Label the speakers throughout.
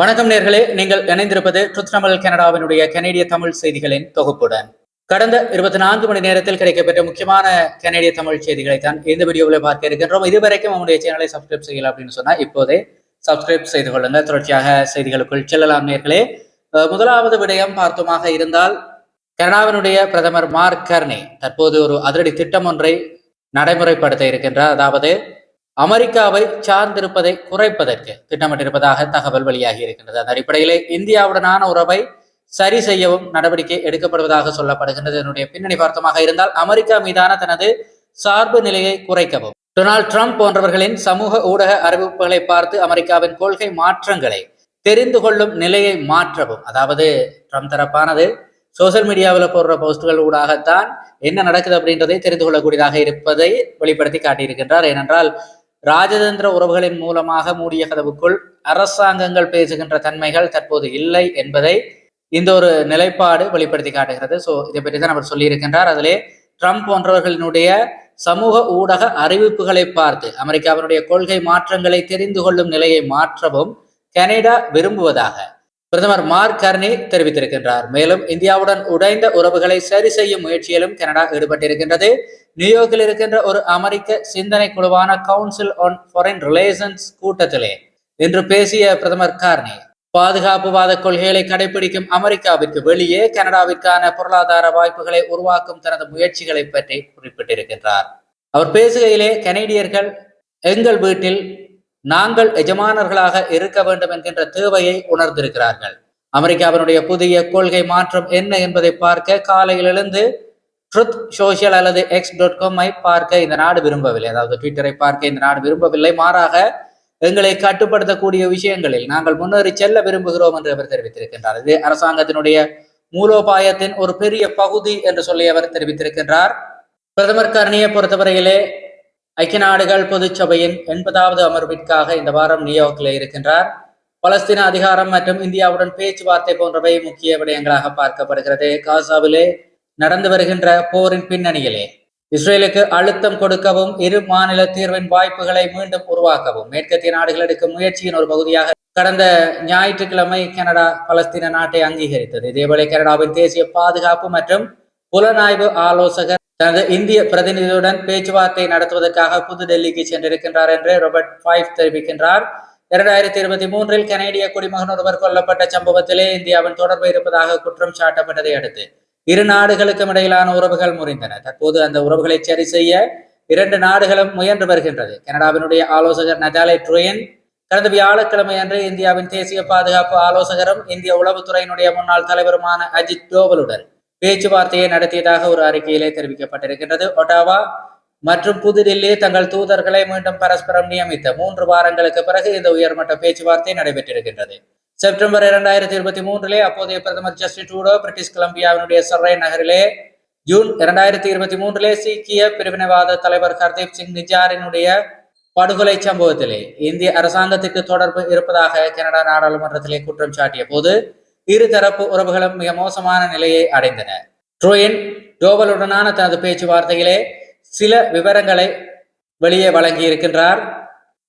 Speaker 1: வணக்கம் நேர்களே. நீங்கள் இணைந்திருப்பது ட்ருத் தமிழ் கனடாவினுடைய கனேடிய தமிழ் செய்திகளின் தொகுப்புடன். கடந்த இருபத்தி நான்கு மணி நேரத்தில் கிடைக்கப்பெற்ற முக்கியமான கனேடிய தமிழ் செய்திகளை தான் இந்த வீடியோவில் பார்க்க இருக்கின்றோம். இதுவரைக்கும் உங்களுடைய சேனலை சப்ஸ்கிரைப் செய்யலாம் அப்படின்னு சொன்னா இப்போதே சப்ஸ்கிரைப் செய்து கொள்ளுங்க தொடர்ச்சியாக செய்திகளுக்குள் செல்லலாம் நேர்களே. முதலாவது விடயம் பார்த்தோமாக இருந்தால் கனடாவினுடைய பிரதமர் மார்க் கர்னி தற்போது ஒரு அதிரடி திட்டம் ஒன்றை நடைமுறைப்படுத்த இருக்கின்றார். அதாவது அமெரிக்காவை சார்ந்திருப்பதை குறைப்பதற்கு திட்டமிட்டிருப்பதாக தகவல் வெளியாகி இருக்கின்றது. அந்த அடிப்படையிலே இந்தியாவுடனான உறவை சரி செய்யவும் நடவடிக்கை எடுக்கப்படுவதாக சொல்லப்படுகின்றது. என்னுடைய பின்னணி பார்த்தமாக இருந்தால் அமெரிக்கா மீதான தனது சார்பு நிலையை குறைக்கவும். டொனால்ட் ட்ரம்ப் போன்றவர்களின் சமூக ஊடக அறிவிப்புகளை பார்த்து அமெரிக்காவின் கொள்கை மாற்றங்களை தெரிந்து கொள்ளும் நிலையை மாற்றவும். அதாவது ட்ரம்ப் தரப்பானது சோசியல் மீடியாவில் போடுற போஸ்டுகள் ஊடாகத்தான் என்ன நடக்குது அப்படின்றதை தெரிந்து கொள்ளக்கூடியதாக இருப்பதை வெளிப்படுத்தி காட்டியிருக்கின்றார். ஏனென்றால் ராஜதந்திர உறவுகளின் மூலமாக மூடிய கதவுக்குள் அரசாங்கங்கள் பேசுகின்ற தன்மைகள் தற்போது இல்லை என்பதை இந்த ஒரு நிலைப்பாடு வெளிப்படுத்தி காட்டுகிறது. ஸோ இதை பற்றி தான் அவர் சொல்லியிருக்கின்றார். அதிலே ட்ரம்ப் போன்றவர்களினுடைய சமூக ஊடக அறிவிப்புகளை பார்த்து அமெரிக்காவினுடைய கொள்கை மாற்றங்களை தெரிந்து கொள்ளும் நிலையை மாற்றவும் கனடா விரும்புவதாக பிரதமர் மார்க் கர்னி தெரிவித்திருக்கின்றார். மேலும் இந்தியாவுடன் உடைந்த உறவுகளை சரி செய்யும் முயற்சியிலும் கனடா ஈடுபட்டிருக்கின்றது. நியூயார்க்கில் இருக்கின்ற ஒரு அமெரிக்க சிந்தனை குழுவான கவுன்சில் ஆன் ஃபாரின் ரிலேஷன்ஸ் கூட்டத்திலே இன்று பேசிய பிரதமர் கார்னி பாதுகாப்புவாத கொள்கைகளை கடைபிடிக்கும் அமெரிக்காவிற்கு வெளியே கனடாவிற்கான பொருளாதார வாய்ப்புகளை உருவாக்கும் தனது முயற்சிகளை பற்றி குறிப்பிட்டிருக்கின்றார். அவர் பேசுகையிலே கனேடியர்கள் எங்கள் வீட்டில் நாங்கள் எஜமானர்களாக இருக்க வேண்டும் என்கின்ற தேவையை உணர்ந்திருக்கிறார்கள். அமெரிக்காவினுடைய புதிய கொள்கை மாற்றம் என்ன என்பதை பார்க்க காலையில் எழுந்து ட்ருத் சோஷியல் அல்லது எக்ஸ் டாட் காமை பார்க்க இந்த நாடு விரும்பவில்லை. அதாவது ட்விட்டரை பார்க்க இந்த நாடு விரும்பவில்லை. மாறாக எங்களை கட்டுப்படுத்தக்கூடிய விஷயங்களில் நாங்கள் முன்னேறி செல்ல விரும்புகிறோம் என்று அவர் தெரிவித்திருக்கின்றார். இது அரசாங்கத்தினுடைய மூலோபாயத்தின் ஒரு பெரிய பகுதி என்று சொல்லி அவர் தெரிவித்திருக்கின்றார். பிரதமர் கர்ணியை பொறுத்தவரையிலே ஐக்கிய நாடுகள் பொதுச்சபையின் எண்பதாவது அமர்விற்காக இந்த வாரம் நியூயார்க்கில் இருக்கின்றார். பலஸ்தீன அதிகாரம் மற்றும் இந்தியாவுடன் பேச்சுவார்த்தை போன்றவை முக்கிய விடயங்களாக பார்க்கப்படுகிறது. காசாவிலே நடந்து வருகின்ற போரின் பின்னணியிலே இஸ்ரேலுக்கு அழுத்தம் கொடுக்கவும் இரு மாநில தீர்வின் வாய்ப்புகளை மீண்டும் உருவாக்கவும் மேற்கத்திய நாடுகள் எடுக்கும் முயற்சியின் ஒரு பகுதியாக கடந்த ஞாயிற்றுக்கிழமை கனடா பலஸ்தீன நாட்டை அங்கீகரித்தது. இதேபோல கனடாவின் தேசிய பாதுகாப்பு மற்றும் புலனாய்வு ஆலோசகர் தனது இந்திய பிரதிநிதியுடன் பேச்சுவார்த்தை நடத்துவதற்காக புதுடெல்லிக்கு சென்றிருக்கின்றார் என்று ராபர்ட் ஃபைவ் தெரிவிக்கின்றார். இரண்டாயிரத்தி இருபத்தி மூன்றில் கனேடிய குடிமகன் ஒருவர் கொல்லப்பட்ட சம்பவத்திலே இந்தியாவின் தொடர்பு இருப்பதாக குற்றம் சாட்டப்பட்டதை அடுத்து இரு நாடுகளுக்கும் இடையிலான உறவுகள் முறிந்தன. தற்போது அந்த உறவுகளை சரி செய்ய இரண்டு நாடுகளும் முயன்று வருகின்றது. கனடாவினுடைய ஆலோசகர் நஜாலே ட்ரூயன் கடந்த வியாழக்கிழமை அன்று இந்தியாவின் தேசிய பாதுகாப்பு ஆலோசகரும் இந்திய உளவுத்துறையினுடைய முன்னாள் தலைவருமான அஜித் டோவலுடன் பேச்சுவார்த்தையை நடத்தியதாக ஒரு அறிக்கையிலே தெரிவிக்கப்பட்டிருக்கின்றது. ஒட்டாவா மற்றும் புதுடில்லி தங்கள் தூதர்களை மீண்டும் பரஸ்பரம் நியமித்த மூன்று வாரங்களுக்கு பிறகு இந்த உயர்மட்ட பேச்சுவார்த்தை நடைபெற்றிருக்கின்றது. செப்டம்பர் இரண்டாயிரத்தி இருபத்தி மூன்றிலே அப்போதைய பிரதமர் ஜஸ்டின் ட்ரூடோ பிரிட்டிஷ் கொலம்பியாவினுடைய சர்ரை நகரிலே ஜூன் இரண்டாயிரத்தி இருபத்தி மூன்றிலே சீக்கிய பிரிவினைவாத தலைவர் ஹர்தீப் சிங் நிஜாரினுடைய படுகொலை சம்பவத்திலே இந்திய அரசாங்கத்துக்கு தொடர்பு இருப்பதாக கனடா நாடாளுமன்றத்திலே குற்றம் சாட்டிய போது இருதரப்பு உறவுகளும் மிக மோசமான நிலையை அடைந்தன. ட்ரோயின் டோவலுடனான தனது பேச்சுவார்த்தையிலே சில விவரங்களை வெளியே வழங்கி இருக்கின்றார்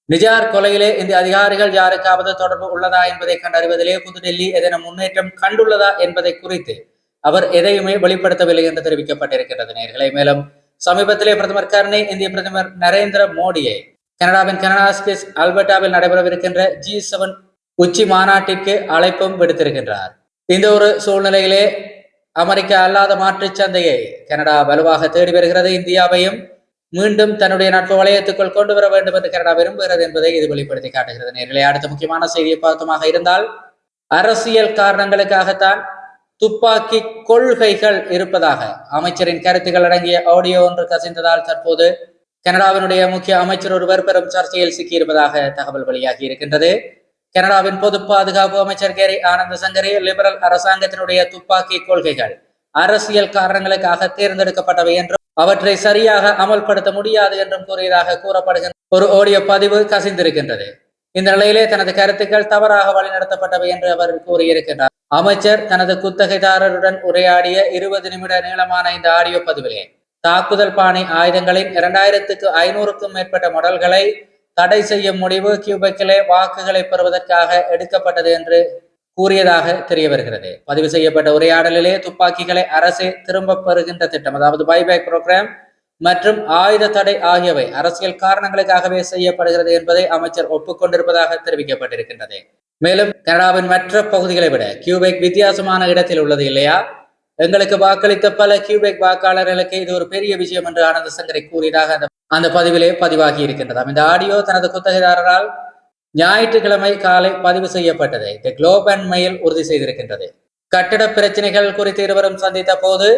Speaker 1: நிஜார் கொலையிலே இந்த அதிகாரிகள் யாருக்காவது தொடர்பு உள்ளதா என்பதை கண்டறிவதிலே புதுடெல்லி ஏதேனும் முன்னேற்றம் கண்டுள்ளதா என்பதை குறித்து அவர் எதையுமே வெளிப்படுத்தவில்லை என்று தெரிவிக்கப்பட்டிருக்கிறது நேர்களை. மேலும் சமீபத்திலே பிரதமர் கர்னி இந்திய பிரதமர் நரேந்திர மோடியை கனடாவின் கனடா ஸ்பேஸ் அல்பர்டாவில் நடைபெறவிருக்கின்ற ஜி செவன் உச்சி மாநாட்டிற்கு அழைப்பும் விடுத்திருக்கின்றார். இந்த ஒரு சூழ்நிலையிலே அமெரிக்கா அல்லாத மாற்றுச் சந்தையை கனடா வலுவாக தேடி வருகிறது. இந்தியாவையும் மீண்டும் தன்னுடைய நட்பு வளையத்துக்குள் கொண்டு வர வேண்டும் என்று கனடா விரும்புகிறது என்பதை இது வெளிப்படுத்தி காட்டுகிறது. நேரிலே அடுத்த முக்கியமான செய்தியை பார்த்தமாக இருந்தால் அரசியல் காரணங்களுக்காகத்தான் துப்பாக்கி கொள்கைகள் இருப்பதாக அமைச்சரின் கருத்துக்கள் அடங்கிய ஆடியோ ஒன்று கசிந்ததால் தற்போது கனடாவினுடைய முக்கிய அமைச்சர் ஒருவர் பெரும் சர்ச்சையில் சிக்கியிருப்பதாக தகவல் வெளியாகி இருக்கின்றது. கனடாவின் பொது பாதுகாப்பு அமைச்சர் கேரி ஆனந்த சங்கரி லிபரல் அரசாங்கத்தினுடைய துப்பாக்கி கொள்கைகள். அரசியல் காரணங்களுக்காக தேர்ந்தெடுக்கப்பட்டவை என்றும் அவற்றை சரியாக அமல்படுத்த முடியாது என்றும் கூறியதாக கூறப்படுகின்ற ஒரு ஓடியோ பதிவு கசிந்திருக்கின்றது. இந்த நிலையிலே தனது கருத்துக்கள் தவறாக வழிநடத்தப்பட்டவை என்று அவர் கூறியிருக்கின்றார். அமைச்சர் தனது குத்தகைதாரருடன் உரையாடிய இருபது நிமிட நீளமான இந்த ஆடியோ பதிவிலே தாக்குதல் பாணி ஆயுதங்களின் இரண்டாயிரத்துக்கு ஐநூறுக்கும் மேற்பட்ட மாடல்களை தடை செய்யும் முடிவு கியூபெக்கிலே வாக்குகளை பெறுவதற்காக எடுக்கப்பட்டது என்று கூறியதாக தெரிய வருகிறது பதிவு செய்யப்பட்ட உரையாடலிலே துப்பாக்கிகளை அரசே திரும்ப பெறுகின்ற திட்டம் அதாவது பைபேக் புரோகிராம் மற்றும் ஆயுத தடை ஆகியவை அரசியல் காரணங்களுக்காகவே செய்யப்படுகிறது என்பதை அமைச்சர் ஒப்புக்கொண்டிருப்பதாக தெரிவிக்கப்பட்டிருக்கின்றது. மேலும் கனடாவின் மற்ற பகுதிகளை விட கியூபெக் வித்தியாசமான இடத்தில் உள்ளது இல்லையா? எங்களுக்கு வாக்களித்த பல கியூபெக் வாக்காளர்களுக்கு இது ஒரு பெரிய விஷயம் என்று ஆனந்த சங்கரை கூறியதாக அந்த அந்த பதிவிலே பதிவாகி இருக்கின்றதாம். இந்த ஆடியோ தனது குத்தகைதாரரால் ஞாயிற்றுக்கிழமை காலை பதிவு செய்யப்பட்டது. தி குளோப் அண்ட் மெயில் உறுதி செய்திருக்கின்றது. கட்டட பிரச்சனைகள் குறித்து இருவரும் சந்தித்த போது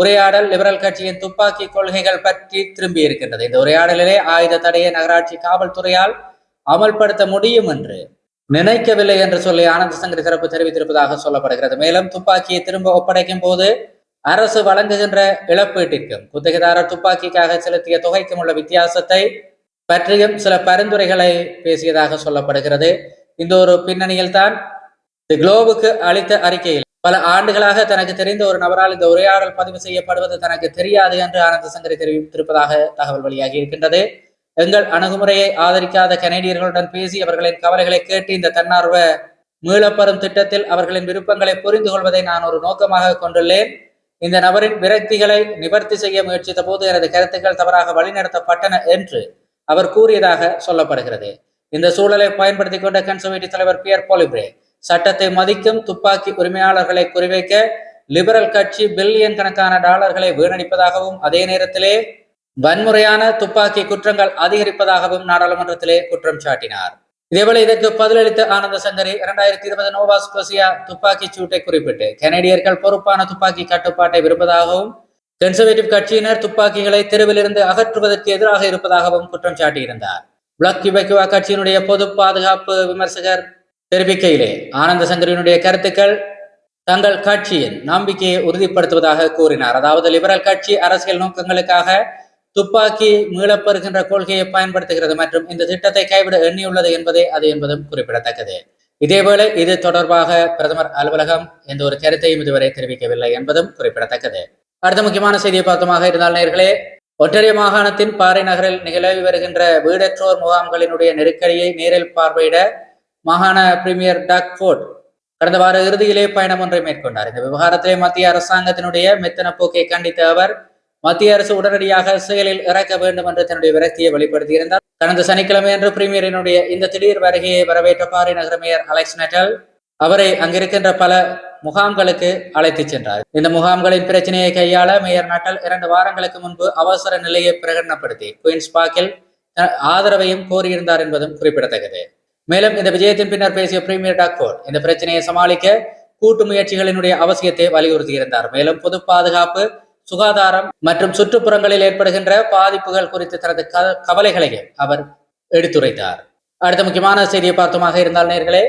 Speaker 1: உரையாடல் லிபரல் கட்சியின் துப்பாக்கி கொள்கைகள் பற்றி திரும்பி இருக்கின்றது. இந்த உரையாடலிலே ஆயுத தடையை நகராட்சி காவல்துறையால் அமல்படுத்த முடியும் என்று நினைக்கவில்லை என்று சொல்லி ஆனந்த சங்கர் சிறப்பு தெரிவித்திருப்பதாக சொல்லப்படுகிறது. மேலும் துப்பாக்கியை திரும்ப ஒப்படைக்கும் போது அரசு வழங்குகின்ற இழப்பீட்டிற்கும் குத்தகைதாரர் துப்பாக்கிக்காக செலுத்திய தொகைக்கும் உள்ள வித்தியாசத்தை பற்றியும் சில பரிந்துரைகளை பேசியதாக சொல்லப்படுகிறது. இந்த ஒரு பின்னணியில் தான் தி குளோபுக்கு அளித்த அறிக்கையில் பல ஆண்டுகளாக தனக்கு தெரிந்த ஒரு நபரால் இந்த உரையாடல் பதிவு செய்யப்படுவது தனக்கு தெரியாது என்று ஆனந்த சங்கரி தெரிவித்திருப்பதாக தகவல் வெளியாகி இருக்கின்றது. எங்கள் அணுகுமுறையை ஆதரிக்காத கனேடியர்களுடன் பேசி அவர்களின் கவலைகளை கேட்டு இந்த தன்னார்வ மீளப்பெறும் திட்டத்தில் அவர்களின் விருப்பங்களை புரிந்து கொள்வதை நான் ஒரு நோக்கமாக கொண்டுள்ளேன். இந்த நபரின் விரக்திகளை நிவர்த்தி செய்ய முயற்சித்த போது எனது கருத்துக்கள் தவறாக வழிநடத்தப்பட்டன என்று அவர் கூறியதாக சொல்லப்படுகிறது. இந்த சூழலை பயன்படுத்தி கொண்ட கன்சர்வேட்டிவ் தலைவர் பியர் போலிப்ரே சட்டத்தை மதிக்கும் துப்பாக்கி உரிமையாளர்களை குறிவைக்க லிபரல் கட்சி பில்லியன் கணக்கான டாலர்களை வீணடிப்பதாகவும் அதே நேரத்திலே வன்முறையான துப்பாக்கி குற்றங்கள் அதிகரிப்பதாகவும் நாடாளுமன்றத்திலே குற்றம் சாட்டினார். இதேபோல இதற்கு பதிலளித்த ஆனந்த சங்கரி இரண்டாயிரத்தி இருபது நோவாஸ் கொசியா துப்பாக்கி சூட்டை குறிப்பிட்டு கனடியர்கள் பொறுப்பான துப்பாக்கி கட்டுப்பாட்டை விரும்புவதாகவும் கன்சர்வேட்டிவ் கட்சியினர் துப்பாக்கிகளை தெருவிலிருந்து அகற்றுவதற்கு எதிராக இருப்பதாகவும் குற்றம் சாட்டியிருந்தார். பிளாக் கிபெக்குவா கட்சியினுடைய பொது பாதுகாப்பு விமர்சகர் தெரிவிக்கையிலே ஆனந்த சங்கரியினுடைய கருத்துக்கள் தங்கள் கட்சியின் நம்பிக்கையை உறுதிப்படுத்துவதாக கூறினார். அதாவது லிபரல் கட்சி அரசியல் நோக்கங்களுக்காக துப்பாக்கி மீளப்பெறுகின்ற கொள்கையை பயன்படுத்துகிறது மற்றும் இந்த திட்டத்தை கைவிட எண்ணியுள்ளது என்பதே அது என்பதும் குறிப்பிடத்தக்கது. இதேவேளை இது தொடர்பாக பிரதமர் அலுவலகம் எந்த ஒரு கருத்தையும் இதுவரை தெரிவிக்கவில்லை என்பதும் குறிப்பிடத்தக்கது. அடுத்த முக்கியமான செய்தியை பார்த்தமாக இருந்தால் நேர்களே ஒற்றரிய மாகாணத்தின் பாறை நகரில் நிகழ்வி வருகின்ற வீடற்றோர் முகாம்களினுடைய நெருக்கடியை நேரில் பார்வையிட மாகாண பிரீமியர் டக் ஃபோர்ட் கடந்த வார இறுதியிலே பயணம் ஒன்றை மேற்கொண்டார். இந்த விவகாரத்திலே மத்திய அரசாங்கத்தினுடைய மெத்தன போக்கை கண்டித்த அவர் மத்திய அரசு உடனடியாக செயலில் இறக்க வேண்டும் என்று தன்னுடைய விரக்தியை வெளிப்படுத்தியிருந்தார். கடந்த சனிக்கிழமை அன்று பிரீமியரினுடைய இந்த திடீர் வருகையை வரவேற்ற பாரி நகர மேயர் அலெக்ஸ் நெட்டல் அவரை அங்கிருக்கின்ற பல முகாம்களுக்கு அழைத்துச் சென்றார். இந்த முகாம்களின் பிரச்சனையை கையாள மேயர் நட்டல் இரண்டு வாரங்களுக்கு முன்பு அவசர நிலையை பிரகடனப்படுத்தி குயின்ஸ் பார்க்கில் ஆதரவையும் கோரியிருந்தார் என்பதும் குறிப்பிடத்தக்கது. மேலும் இந்த விஜயத்தின் பின்னர் பேசிய பிரீமியர் டாக்ஃபோர்ட் இந்த பிரச்சனையை சமாளிக்க கூட்டு முயற்சிகளினுடைய அவசியத்தை வலியுறுத்தியிருந்தார். மேலும் பொது பாதுகாப்பு சுகாதாரம் மற்றும் சுற்றுப்புறங்களில் ஏற்படுகின்ற பாதிப்புகள் குறித்து தனது கவலைகளையும் அவர் எடுத்துரைத்தார். அடுத்த முக்கியமான செய்தியை பார்த்தமாக இருந்தால் நேர்களே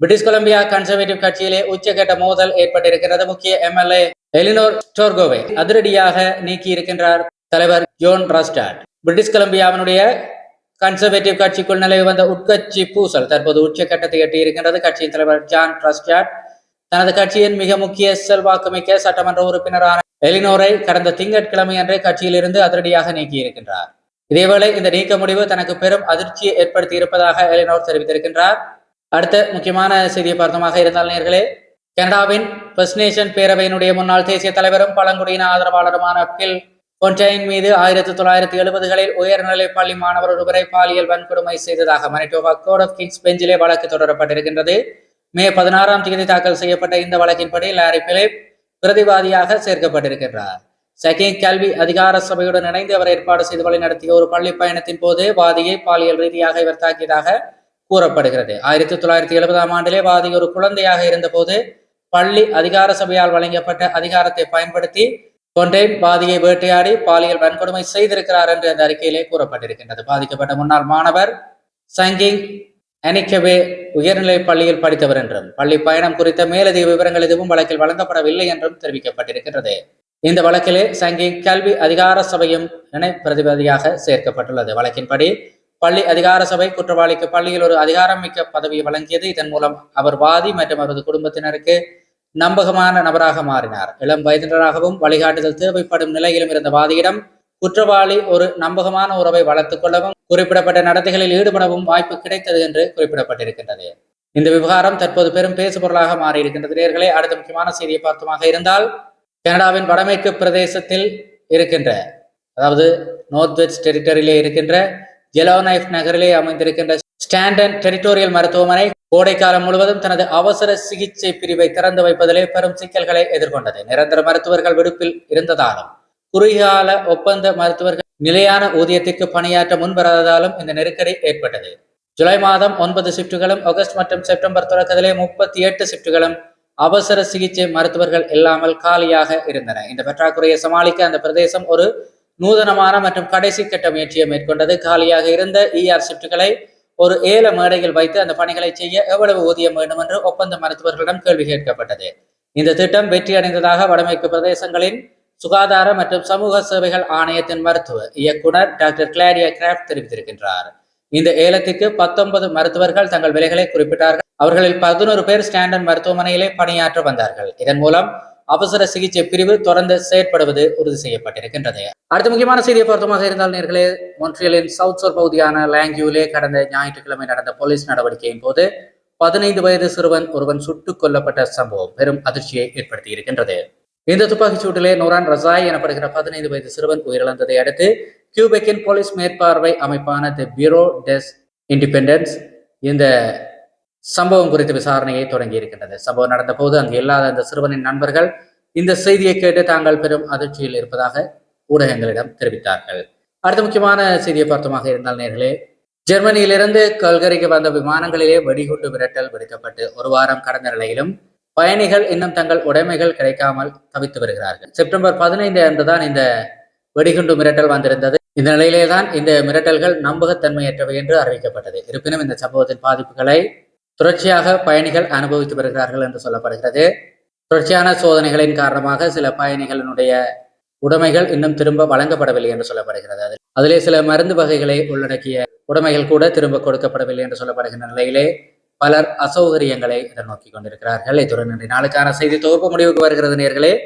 Speaker 1: பிரிட்டிஷ் கொலம்பியா கன்சர்வேட்டிவ் கட்சியிலே உச்சகட்ட மோதல் ஏற்பட்டிருக்கிறது. முக்கிய எம்எல்ஏ எலினோர் ஸ்டோர்கோவை அதிரடியாக நீக்கி இருக்கின்றார் தலைவர் ஜோன் ரஸ்டாட். பிரிட்டிஷ் கொலம்பியாவினுடைய கன்சர்வேட்டிவ் கட்சிக்குள் நிலவி வந்த உட்கட்சி பூசல் தற்போது உச்சக்கட்டத்தை எட்டி இருக்கின்றது கட்சியின் தலைவர் ஜான் ட்ரஸ்டாட் தனது கட்சியின் மிக முக்கிய செல்வாக்குமிக்க சட்டமன்ற உறுப்பினரான எலினோரை கடந்த திங்கட்கிழமை அன்றே கட்சியிலிருந்து அதிரடியாக நீக்கி இருக்கின்றார் இதேவேளை இந்த நீக்க முடிவு தனக்கு பெரும் அதிர்ச்சியை ஏற்படுத்தி இருப்பதாக எலினோர் தெரிவித்திருக்கின்றார். அடுத்த முக்கியமான செய்தியை பார்த்தமாக இருந்தால் நேர்களே கனடாவின் ஃபர்ஸ்ட் பேரவையினுடைய முன்னாள் தேசிய தலைவரும் பழங்குடியின ஆதரவாளருமான பில் பொன்டைன் மீது ஆயிரத்தி தொள்ளாயிரத்தி எழுபதுகளில் உயர்நிலை பள்ளி மாணவர் ஒருவரை பாலியல் வன்கொடுமை செய்ததாக மனிட்டோபா கோட் ஆஃப் கிங்ஸ் பெஞ்சிலே வழக்கு தொடரப்பட்டிருக்கின்றது. மே பதினாறாம் தேதி தாக்கல் செய்யப்பட்ட இந்த வழக்கின்படி லாரி பிலிப் பிரதிவாதியாக சேர்க்கப்பட்டிருக்கின்றார். செகிங் கல்வி அதிகார சபையுடன் இணைந்து அவர் ஏற்பாடு செய்து வழி நடத்திய ஒரு பள்ளி பயணத்தின் போது வாதியை பாலியல் ரீதியாக இவர் தாக்கியதாக கூறப்படுகிறது. ஆயிரத்தி தொள்ளாயிரத்தி எழுபதாம் ஆண்டிலே வாதி ஒரு குழந்தையாக இருந்தபோது பள்ளி அதிகார சபையால் வழங்கப்பட்ட அதிகாரத்தை பயன்படுத்தி கொண்டேன் பாதியை வேட்டையாடி பாலியல் வன்கொடுமை செய்திருக்கிறார் என்று அந்த அறிக்கையிலே கூறப்பட்டிருக்கின்றது. பாதிக்கப்பட்ட முன்னாள் மாணவர் சங்கிங் அனிக்கவே உயர்நிலை பள்ளியில் படித்தவர் என்றும் பள்ளி பயணம் குறித்த மேலதிக விவரங்கள் எதுவும் வழக்கில் வழங்கப்படவில்லை என்றும் தெரிவிக்கப்பட்டிருக்கிறது இந்த வழக்கிலே சங்கி கல்வி அதிகார சபையும் இணை பிரதிபதியாக சேர்க்கப்பட்டுள்ளது. வழக்கின்படி பள்ளி அதிகார சபை குற்றவாளிக்கு பள்ளியில் ஒரு அதிகாரம் மிக்க பதவியை வழங்கியது. இதன் மூலம் அவர் வாதி மற்றும் அவரது குடும்பத்தினருக்கு நம்பகமான நபராக மாறினார். இளம் வயதினராகவும் வழிகாட்டுதல் தேவைப்படும் நிலையிலும் இருந்த வாதியிடம் குற்றவாளி ஒரு நம்பகமான உறவை வளர்த்துக் கொள்ளவும் குறிப்பிடப்பட்ட நடத்தைகளில் ஈடுபடவும் வாய்ப்பு கிடைத்தது என்று குறிப்பிடப்பட்டிருக்கின்றது. இந்த விவகாரம் தற்போது பெரும் பேசுபொருளாக மாறியிருக்கின்றது. நேர்களே அடுத்த முக்கியமான செய்தியை பார்த்துமாக இருந்தால் கனடாவின் வடமேற்கு பிரதேசத்தில் இருக்கின்ற அதாவது நோர்த் வெஸ்ட் டெரிட்டரியிலே இருக்கின்ற ஜெலோனைஃப் நகரிலே அமைந்திருக்கின்ற ஸ்டாண்டன் டெரிட்டோரியல் மருத்துவமனை கோடைக்காலம் முழுவதும் தனது அவசர சிகிச்சை பிரிவை திறந்து வைப்பதிலே பெரும் சிக்கல்களை எதிர்கொண்டது. நிரந்தர மருத்துவர்கள் விடுப்பில் இருந்ததாலும் குறுகியகால ஒப்பந்த மருத்துவர்கள் நிலையான ஊதியத்திற்கு பணியாற்ற முன்வராததாலும் இந்த நெருக்கடி ஏற்பட்டது. ஜூலை மாதம் ஒன்பது ஷிப்டுகளும் ஆகஸ்ட் மற்றும் செப்டம்பர் தொடக்கத்திலே முப்பத்தி எட்டு ஷிப்டுகளும் அவசர சிகிச்சை மருத்துவர்கள் இல்லாமல் காலியாக இருந்தன. இந்த பற்றாக்குறையை சமாளிக்க அந்த பிரதேசம் ஒரு நூதனமான மற்றும் கடைசி கட்ட முயற்சியை மேற்கொண்டது. காலியாக இருந்த இஆர் ஷிப்டுகளை ஒரு ஏல மேடையில் வைத்து அந்த பணிகளை செய்ய எவ்வளவு ஊதியம் வேண்டும் என்று ஒப்பந்த மருத்துவர்களிடம் கேள்வி கேட்கப்பட்டது. இந்த திட்டம் வெற்றியடைந்ததாக வடமேற்கு பிரதேசங்களின் சுகாதார மற்றும் சமூக சேவைகள் ஆணையத்தின் மருத்துவ இயக்குனர் டாக்டர் கிளாரியா கிராஃப்ட் தெரிவித்திருக்கின்றார். இந்த ஏலத்திற்கு பத்தொன்பது மருத்துவர்கள் தங்கள் விலைகளை குறிப்பிட்டார்கள். அவர்களில் பதினோரு பேர் ஸ்டாண்டன் மருத்துவமனையிலே பணியாற்ற வந்தார்கள். இதன் மூலம் அவசர சிகிச்சை பிரிவு தொடர்ந்து செயற்படுவது உறுதி செய்யப்பட்டிருக்கின்றது. அடுத்த முக்கியமான செய்தியை பொருத்தமாக இருந்தால் நேர்களே மொன்ட்ரியலின் சவுத் சோர் பகுதியான லாங்கியூலே கடந்த ஞாயிற்றுக்கிழமை நடந்த போலீஸ் நடவடிக்கையின் போது பதினைந்து வயது சிறுவன் ஒருவன் சுட்டுக் கொல்லப்பட்ட சம்பவம் பெரும் அதிர்ச்சியை ஏற்படுத்தி இருக்கின்றது இந்த துப்பாக்கிச் சூட்டிலே நூரான் ரசாய் எனப்படுகிற பதினைந்து வயது சிறுவன் உயிரிழந்ததை அடுத்து கியூபெக்கின் போலீஸ் மேற்பார்வை அமைப்பான தி பியூரோ டெஸ் இண்டிபெண்டன்ஸ் இந்த சம்பவம் குறித்த விசாரணையை தொடங்கி இருக்கின்றது. சம்பவம் நடந்த போது அங்கு இல்லாத அந்த சிறுவனின் நண்பர்கள் இந்த செய்தியை கேட்டு தாங்கள் பெரும் அதிர்ச்சியில் இருப்பதாக ஊடகங்களிடம் தெரிவித்தார்கள். அடுத்த முக்கியமான செய்தியை பார்த்தமாக இருந்தால் நேர்களே ஜெர்மனியிலிருந்து கல்கரிக்கு வந்த விமானங்களிலே வெடிகுண்டு விரட்டல் விடுக்கப்பட்டு ஒரு வாரம் கடந்த நிலையிலும் பயணிகள் இன்னும் தங்கள் உடைமைகள் கிடைக்காமல் தவித்து வருகிறார்கள். செப்டம்பர் பதினைந்து அன்று தான் இந்த வெடிகுண்டு மிரட்டல் வந்திருந்தது. இந்த நிலையிலே தான் இந்த மிரட்டல்கள் நம்பகத்தன்மையற்றவை என்று அறிவிக்கப்பட்டது. இருப்பினும் இந்த சம்பவத்தின் பாதிப்புகளை தொடர்ச்சியாக பயணிகள் அனுபவித்து வருகிறார்கள் என்று சொல்லப்படுகிறது. தொடர்ச்சியான சோதனைகளின் காரணமாக சில பயணிகளினுடைய உடைமைகள் இன்னும் திரும்ப வழங்கப்படவில்லை என்று சொல்லப்படுகிறது. அதில் அதிலே சில மருந்து வகைகளை உள்ளடக்கிய உடைமைகள் கூட திரும்ப கொடுக்கப்படவில்லை என்று சொல்லப்படுகின்ற நிலையிலே பலர் அசௌகரியங்களை எதிர்நோக்கி கொண்டிருக்கிறார்கள். இத்துடன் இன்றைய நாளுக்கான செய்தி தொகுப்பு முடிவுக்கு வருகிறது நேர்களே.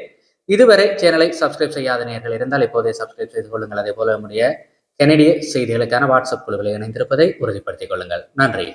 Speaker 1: இதுவரை சேனலை சப்ஸ்கிரைப் செய்யாத நேர்கள் இருந்தால் இப்போதே சப்ஸ்கிரைப் செய்து கொள்ளுங்கள். அதே போல நம்முடைய கெனடிய செய்திகளுக்கான வாட்ஸ்அப் குழுவில் இணைந்திருப்பதை உறுதிப்படுத்திக் கொள்ளுங்கள். நன்றி.